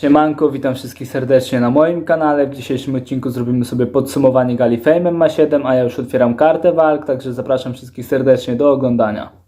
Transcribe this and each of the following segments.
Siemanko, witam wszystkich serdecznie na moim kanale. W dzisiejszym odcinku zrobimy sobie podsumowanie gali Fame ma 7, a ja już otwieram kartę walk, także zapraszam wszystkich serdecznie do oglądania.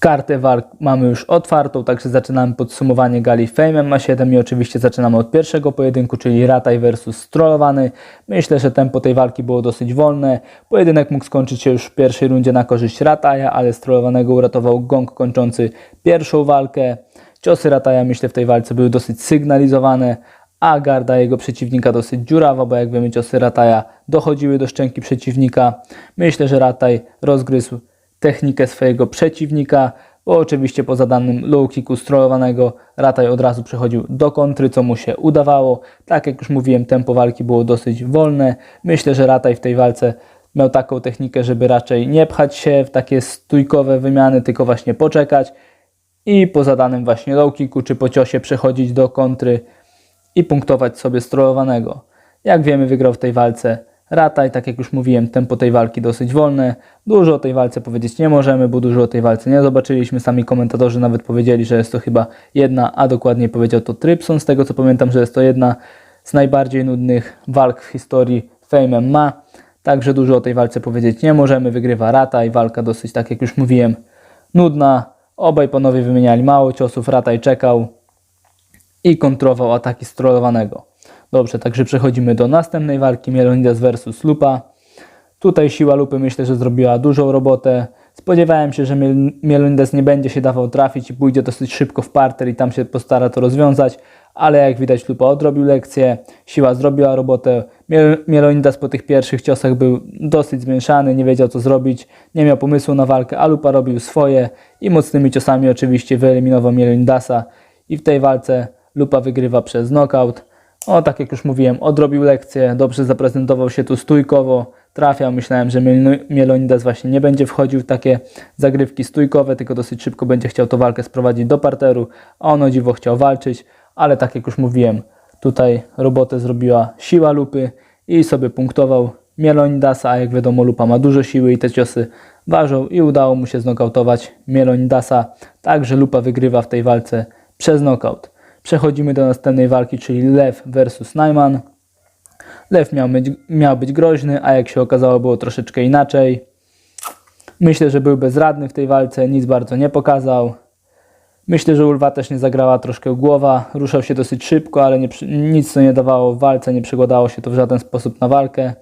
Kartę walk mamy już otwartą, także zaczynamy podsumowanie gali Fame ma 7 i oczywiście zaczynamy od pierwszego pojedynku, czyli Rataj versus Strollowany. Myślę, że tempo tej walki było dosyć wolne. Pojedynek mógł skończyć się już w pierwszej rundzie na korzyść Rataja, ale Strollowanego uratował gong kończący pierwszą walkę. Ciosy Rataja myślę w tej walce były dosyć sygnalizowane, a garda jego przeciwnika dosyć dziurawa, bo jak wiemy ciosy Rataja dochodziły do szczęki przeciwnika. Myślę, że Rataj rozgryzł technikę swojego przeciwnika, bo oczywiście po zadanym low kicku strollowanego Rataj od razu przechodził do kontry, co mu się udawało. Tak jak już mówiłem, tempo walki było dosyć wolne. Myślę, że Rataj w tej walce miał taką technikę, żeby raczej nie pchać się w takie stójkowe wymiany, tylko właśnie poczekać i po zadanym właśnie low kicku czy po ciosie przechodzić do kontry i punktować sobie strollowanego. Jak wiemy wygrał w tej walce Rataj, tak jak już mówiłem, tempo tej walki dosyć wolne. Dużo o tej walce powiedzieć nie możemy, bo dużo o tej walce nie zobaczyliśmy. Sami komentatorzy nawet powiedzieli, że jest to chyba jedna, a dokładniej powiedział to Trypson. Z tego co pamiętam, że jest to jedna z najbardziej nudnych walk w historii Fame MMA. Także dużo o tej walce powiedzieć nie możemy. Wygrywa Rataj, walka dosyć, tak jak już mówiłem, nudna. Obaj panowie wymieniali mało ciosów, Rataj czekał i kontrował ataki strollowanego. Dobrze, także przechodzimy do następnej walki, Mielonidas versus Lupa. Tutaj siła Lupy myślę, że zrobiła dużą robotę. Spodziewałem się, że Miel- Mielonidas nie będzie się dawał trafić i pójdzie dosyć szybko w parter i tam się postara to rozwiązać, ale jak widać Lupa odrobił lekcję, siła zrobiła robotę. Miel- Mielonidas po tych pierwszych ciosach był dosyć zmieszany, nie wiedział co zrobić, nie miał pomysłu na walkę, a Lupa robił swoje i mocnymi ciosami oczywiście wyeliminował Mielonidasa i w tej walce Lupa wygrywa przez knockout. O, tak jak już mówiłem, odrobił lekcję, dobrze zaprezentował się tu stójkowo, trafiał. Myślałem, że Miel- Mielonidas właśnie nie będzie wchodził w takie zagrywki stójkowe, tylko dosyć szybko będzie chciał tą walkę sprowadzić do parteru, a on o dziwo chciał walczyć, ale tak jak już mówiłem, tutaj robotę zrobiła siła lupy i sobie punktował Mielonidasa, a jak wiadomo lupa ma dużo siły i te ciosy ważą i udało mu się znokautować Mielonidasa, także lupa wygrywa w tej walce przez knockout. Przechodzimy do następnej walki, czyli Lew versus Najman. Lew miał być, miał być groźny, a jak się okazało było troszeczkę inaczej. Myślę, że był bezradny w tej walce, nic bardzo nie pokazał. Myślę, że Ulwa też nie zagrała troszkę głowa, ruszał się dosyć szybko, ale nie, nic to nie dawało w walce, nie przekładało się to w żaden sposób na walkę.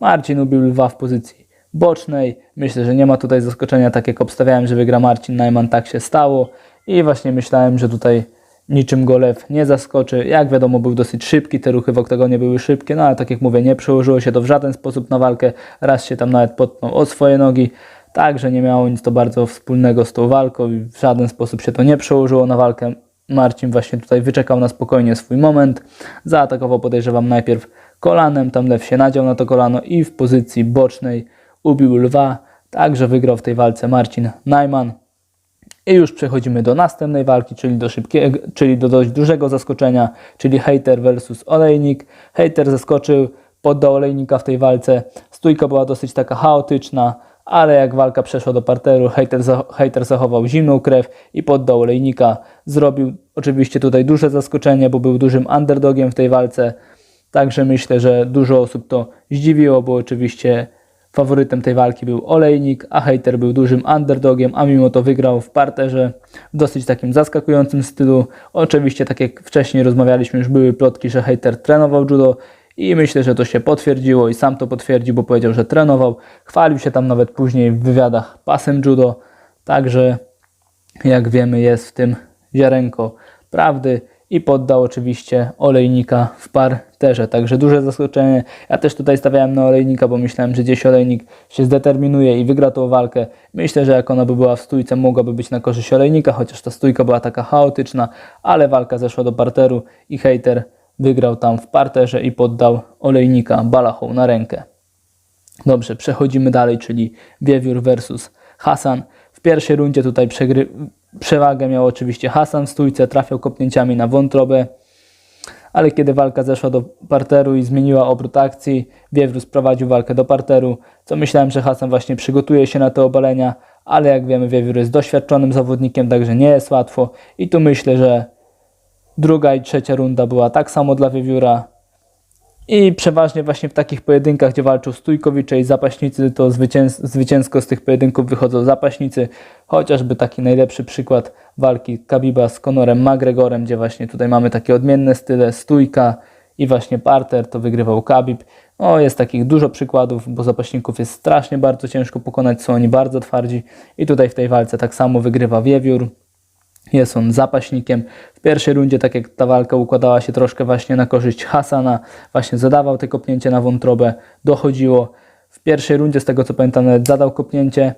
Marcin ubił Lwa w pozycji bocznej. Myślę, że nie ma tutaj zaskoczenia, tak jak obstawiałem, że wygra Marcin Najman, tak się stało. I właśnie myślałem, że tutaj niczym go Lew nie zaskoczy. Jak wiadomo, był dosyć szybki, te ruchy w oktagonie były szybkie, no ale tak jak mówię, nie przełożyło się to w żaden sposób na walkę. Raz się tam nawet potknął o swoje nogi, także nie miało nic to bardzo wspólnego z tą walką i w żaden sposób się to nie przełożyło na walkę. Marcin właśnie tutaj wyczekał na spokojnie swój moment. Zaatakował, podejrzewam, najpierw kolanem, tam Lew się nadział na to kolano i w pozycji bocznej ubił lwa. Także wygrał w tej walce Marcin Najman. I już przechodzimy do następnej walki, czyli do szybkiego, czyli do dość dużego zaskoczenia, czyli Hater versus Olejnik. Hater zaskoczył, poddał Olejnika w tej walce. Stójka była dosyć taka chaotyczna, ale jak walka przeszła do parteru, hater zachował zimną krew i poddał Olejnika. Zrobił oczywiście tutaj duże zaskoczenie, bo był dużym underdogiem w tej walce. Także myślę, że dużo osób to zdziwiło, bo oczywiście Faworytem tej walki był Olejnik, a Hater był dużym underdogiem, a mimo to wygrał w parterze w dosyć takim zaskakującym stylu. Oczywiście, tak jak wcześniej rozmawialiśmy, już były plotki, że Hater trenował judo i myślę, że to się potwierdziło i sam to potwierdził, bo powiedział, że trenował. Chwalił się tam nawet później w wywiadach pasem judo, także jak wiemy jest w tym ziarenko prawdy i poddał oczywiście olejnika w parterze. Także duże zaskoczenie. Ja też tutaj stawiałem na olejnika, bo myślałem, że gdzieś olejnik się zdeterminuje i wygra tą walkę. Myślę, że jak ona by była w stójce, mogłaby być na korzyść olejnika, chociaż ta stójka była taka chaotyczna, ale walka zeszła do parteru i hater wygrał tam w parterze i poddał olejnika balachą na rękę. Dobrze, przechodzimy dalej, czyli Wiewiór versus Hasan. W pierwszej rundzie tutaj przewagę miał oczywiście Hasan w stójce, trafiał kopnięciami na wątrobę, ale kiedy walka zeszła do parteru i zmieniła obrót akcji, Wiewiór sprowadził walkę do parteru, co myślałem, że Hasan właśnie przygotuje się na te obalenia, ale jak wiemy Wiewiór jest doświadczonym zawodnikiem, także nie jest łatwo i tu myślę, że Druga i trzecia runda była tak samo dla Wiewióra. I przeważnie właśnie w takich pojedynkach, gdzie walczą stójkowicze i zapaśnicy, to zwycięs zwycięsko z tych pojedynków wychodzą zapaśnicy. Chociażby taki najlepszy przykład walki Kabiba z Conorem McGregorem, gdzie właśnie tutaj mamy takie odmienne style, stójka i właśnie parter, to wygrywał Kabib. No, jest takich dużo przykładów, bo zapaśników jest strasznie bardzo ciężko pokonać, są oni bardzo twardzi. I tutaj w tej walce tak samo wygrywa Wiewiór. Jest on zapaśnikiem. W pierwszej rundzie, tak jak ta walka układała się troszkę właśnie na korzyść Hasana, właśnie zadawał te kopnięcie na wątrobę, dochodziło. W pierwszej rundzie, z tego co pamiętam, nawet zadał kopnięcie.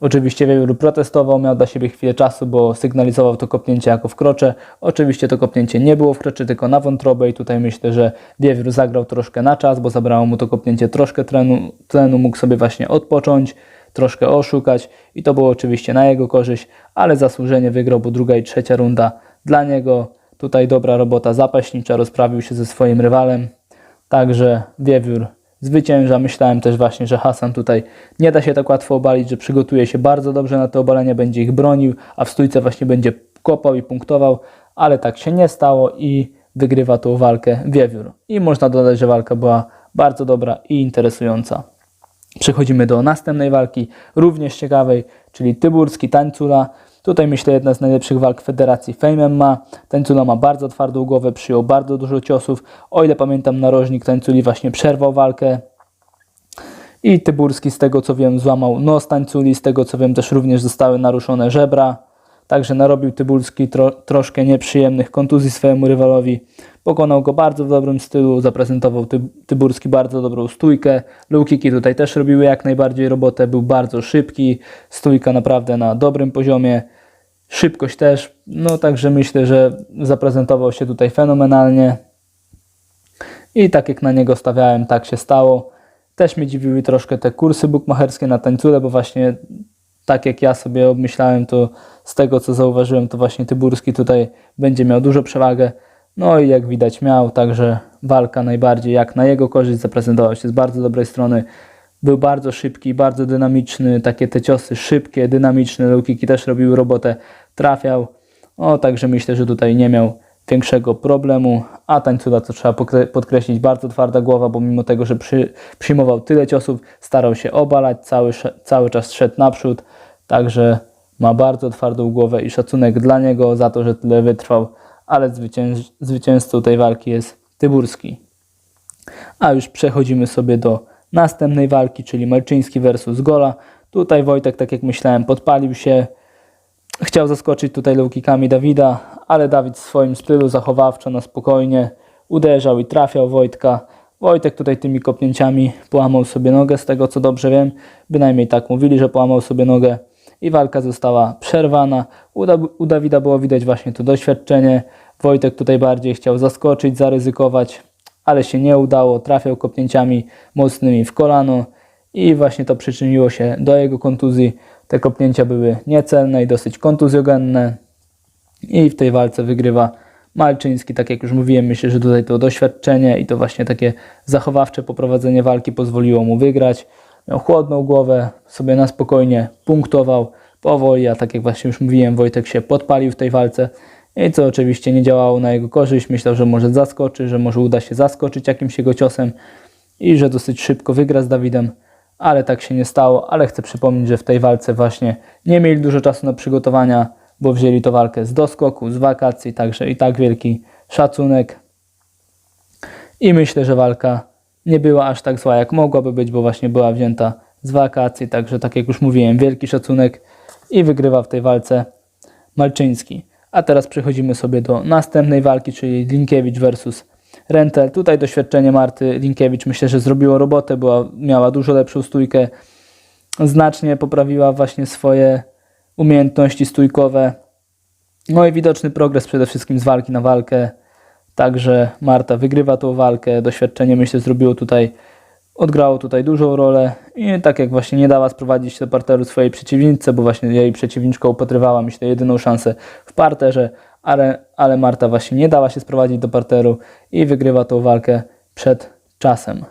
Oczywiście Wiewiór protestował, miał dla siebie chwilę czasu, bo sygnalizował to kopnięcie jako wkrocze. Oczywiście to kopnięcie nie było wkrocze, tylko na wątrobę i tutaj myślę, że Wiewiór zagrał troszkę na czas, bo zabrało mu to kopnięcie troszkę tlenu, tlenu mógł sobie właśnie odpocząć troszkę oszukać i to było oczywiście na jego korzyść, ale zasłużenie wygrał, bo druga i trzecia runda dla niego. Tutaj dobra robota zapaśnicza, rozprawił się ze swoim rywalem, także Wiewiór zwycięża. Myślałem też właśnie, że Hasan tutaj nie da się tak łatwo obalić, że przygotuje się bardzo dobrze na te obalenia, będzie ich bronił, a w stójce właśnie będzie kopał i punktował, ale tak się nie stało i wygrywa tą walkę Wiewiór. I można dodać, że walka była bardzo dobra i interesująca. Przechodzimy do następnej walki, również ciekawej, czyli Tyburski Tańcula. Tutaj myślę jedna z najlepszych walk Federacji Fame MMA. Tańcula ma bardzo twardą głowę, przyjął bardzo dużo ciosów. O ile pamiętam, narożnik Tańculi właśnie przerwał walkę. I Tyburski z tego co wiem złamał nos Tańculi, z tego co wiem też również zostały naruszone żebra. Także narobił Tybulski tro, troszkę nieprzyjemnych kontuzji swojemu rywalowi. Pokonał go bardzo w dobrym stylu, zaprezentował Ty, Tyburski bardzo dobrą stójkę. Low kicki tutaj też robiły jak najbardziej robotę, był bardzo szybki, stójka naprawdę na dobrym poziomie. Szybkość też, no także myślę, że zaprezentował się tutaj fenomenalnie. I tak jak na niego stawiałem, tak się stało. Też mnie dziwiły troszkę te kursy bukmacherskie na tańcule, bo właśnie tak jak ja sobie obmyślałem, to z tego co zauważyłem, to właśnie Tyburski tutaj będzie miał dużo przewagę. No i jak widać miał, także walka najbardziej jak na jego korzyść zaprezentował się z bardzo dobrej strony. Był bardzo szybki, bardzo dynamiczny, takie te ciosy szybkie, dynamiczne, low kicki też robiły robotę, trafiał. O, także myślę, że tutaj nie miał większego problemu, a tańcula, co trzeba podkreślić, bardzo twarda głowa, bo mimo tego, że przy, przyjmował tyle ciosów, starał się obalać, cały, cały czas szedł naprzód, także ma bardzo twardą głowę i szacunek dla niego za to, że tyle wytrwał, ale zwycięż, zwycięzcą tej walki jest Tyburski. A już przechodzimy sobie do następnej walki, czyli Malczyński versus Gola. Tutaj Wojtek, tak jak myślałem, podpalił się, Chciał zaskoczyć tutaj low-kickami Dawida, ale Dawid w swoim stylu zachowawczo na spokojnie uderzał i trafiał Wojtka. Wojtek tutaj tymi kopnięciami połamał sobie nogę, z tego co dobrze wiem. Bynajmniej tak mówili, że połamał sobie nogę i walka została przerwana. U, da u Dawida było widać właśnie to doświadczenie. Wojtek tutaj bardziej chciał zaskoczyć, zaryzykować, ale się nie udało. Trafiał kopnięciami mocnymi w kolano i właśnie to przyczyniło się do jego kontuzji. Te kopnięcia były niecelne i dosyć kontuzjogenne i w tej walce wygrywa Malczyński. Tak jak już mówiłem, myślę, że tutaj to doświadczenie i to właśnie takie zachowawcze poprowadzenie walki pozwoliło mu wygrać. Miał chłodną głowę, sobie na spokojnie punktował powoli, a tak jak właśnie już mówiłem, Wojtek się podpalił w tej walce i co oczywiście nie działało na jego korzyść. Myślał, że może zaskoczy, że może uda się zaskoczyć jakimś jego ciosem i że dosyć szybko wygra z Dawidem ale tak się nie stało. Ale chcę przypomnieć, że w tej walce właśnie nie mieli dużo czasu na przygotowania, bo wzięli to walkę z doskoku, z wakacji, także i tak wielki szacunek. I myślę, że walka nie była aż tak zła, jak mogłaby być, bo właśnie była wzięta z wakacji, także tak jak już mówiłem, wielki szacunek i wygrywa w tej walce Malczyński. A teraz przechodzimy sobie do następnej walki, czyli Linkiewicz versus Rentel. Tutaj doświadczenie Marty Linkiewicz myślę, że zrobiło robotę, była, miała dużo lepszą stójkę. Znacznie poprawiła właśnie swoje umiejętności stójkowe. No i widoczny progres przede wszystkim z walki na walkę. Także Marta wygrywa tą walkę. Doświadczenie myślę zrobiło tutaj, odgrało tutaj dużą rolę i tak jak właśnie nie dała sprowadzić do parteru swojej przeciwnicy, bo właśnie jej przeciwniczka upatrywała myślę jedyną szansę w parterze, ale, ale Marta właśnie nie dała się sprowadzić do parteru i wygrywa tą walkę przed czasem.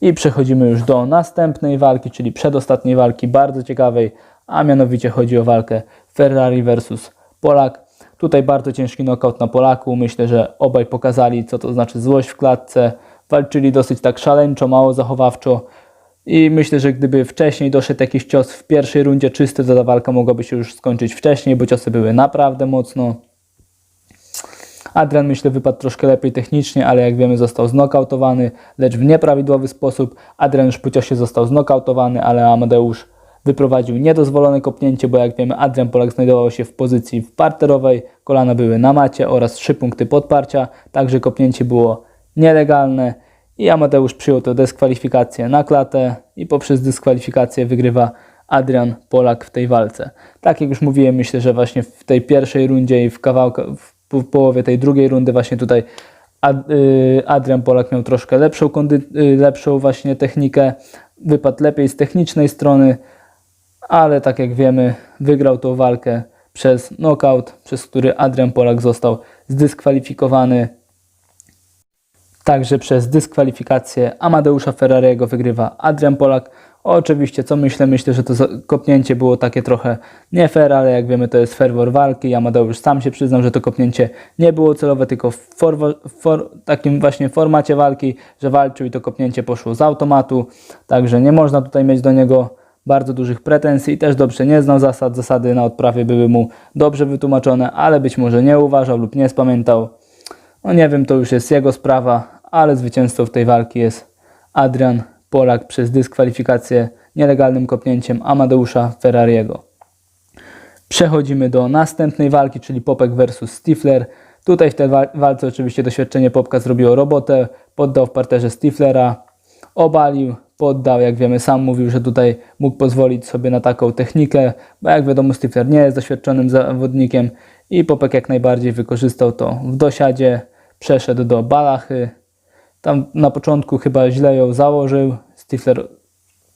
I przechodzimy już do następnej walki, czyli przedostatniej walki, bardzo ciekawej, a mianowicie chodzi o walkę Ferrari versus Polak. Tutaj bardzo ciężki knockout na Polaku. Myślę, że obaj pokazali, co to znaczy złość w klatce. Walczyli dosyć tak szaleńczo, mało zachowawczo. I myślę, że gdyby wcześniej doszedł jakiś cios w pierwszej rundzie czysty, to ta walka mogłaby się już skończyć wcześniej, bo ciosy były naprawdę mocno. Adrian myślę wypadł troszkę lepiej technicznie, ale jak wiemy został znokautowany, lecz w nieprawidłowy sposób. Adrian już po ciosie został znokautowany, ale Amadeusz wyprowadził niedozwolone kopnięcie, bo jak wiemy Adrian Polak znajdował się w pozycji parterowej, kolana były na macie oraz trzy punkty podparcia, także kopnięcie było nielegalne i Amadeusz przyjął tę dyskwalifikację na klatę i poprzez dyskwalifikację wygrywa Adrian Polak w tej walce. Tak jak już mówiłem, myślę, że właśnie w tej pierwszej rundzie i w kawałka, w połowie tej drugiej rundy właśnie tutaj y, Adrian Polak miał troszkę lepszą, y, lepszą właśnie technikę, wypadł lepiej z technicznej strony, ale tak jak wiemy, wygrał tą walkę przez knockout, przez który Adrian Polak został zdyskwalifikowany. Także przez dyskwalifikację Amadeusza Ferrariego wygrywa Adrian Polak. Oczywiście, co myślę? Myślę, że to kopnięcie było takie trochę nie fair, ale jak wiemy, to jest fervor walki. Amadeusz sam się przyznał, że to kopnięcie nie było celowe, tylko w for, takim właśnie formacie walki, że walczył i to kopnięcie poszło z automatu. Także nie można tutaj mieć do niego bardzo dużych pretensji i też dobrze nie znał zasad. Zasady na odprawie były mu dobrze wytłumaczone, ale być może nie uważał lub nie spamiętał. No nie wiem, to już jest jego sprawa, ale zwycięzcą w tej walki jest Adrian Polak przez dyskwalifikację nielegalnym kopnięciem Amadeusza Ferrariego. Przechodzimy do następnej walki, czyli Popek versus Stifler. Tutaj w tej wa- walce oczywiście doświadczenie Popka zrobiło robotę, poddał w parterze Stiflera, obalił, poddał, jak wiemy sam mówił, że tutaj mógł pozwolić sobie na taką technikę, bo jak wiadomo Stifler nie jest doświadczonym zawodnikiem i Popek jak najbardziej wykorzystał to w dosiadzie, przeszedł do balachy, tam na początku chyba źle ją założył, Stifler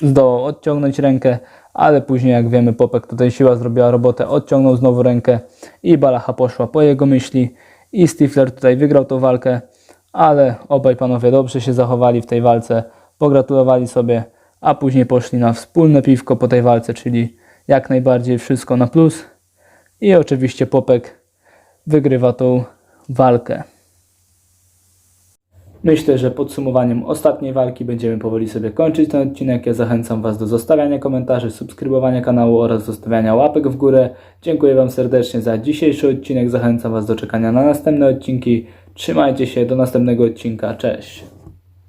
zdołał odciągnąć rękę, ale później jak wiemy Popek tutaj siła zrobiła robotę, odciągnął znowu rękę i Balacha poszła po jego myśli i Stifler tutaj wygrał tą walkę, ale obaj panowie dobrze się zachowali w tej walce, pogratulowali sobie, a później poszli na wspólne piwko po tej walce, czyli jak najbardziej wszystko na plus i oczywiście Popek wygrywa tą walkę. Myślę, że podsumowaniem ostatniej walki będziemy powoli sobie kończyć ten odcinek. Ja zachęcam Was do zostawiania komentarzy, subskrybowania kanału oraz zostawiania łapek w górę. Dziękuję Wam serdecznie za dzisiejszy odcinek. Zachęcam Was do czekania na następne odcinki. Trzymajcie się, do następnego odcinka. Cześć.